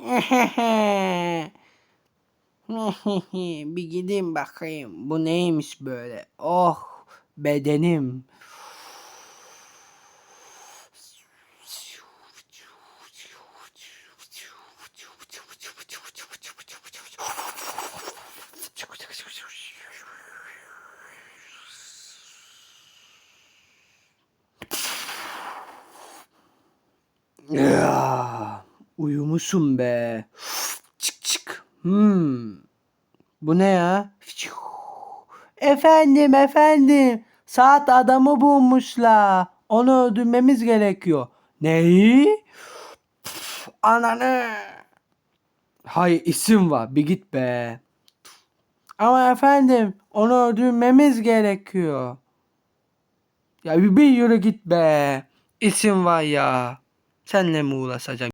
bir gideyim bakayım. Bu neymiş böyle? Oh bedenim. Ya, uyumuşum be. Çık çık. Hmm. Bu ne ya? Efendim efendim. Saat adamı bulmuşlar. Onu öldürmemiz gerekiyor. Neyi? Pf, Ananı. Hay isim var. Bir git be. Ama efendim onu öldürmemiz gerekiyor. Ya bir, bir yürü git be. İsim var ya. Senle mi uğraşacağım?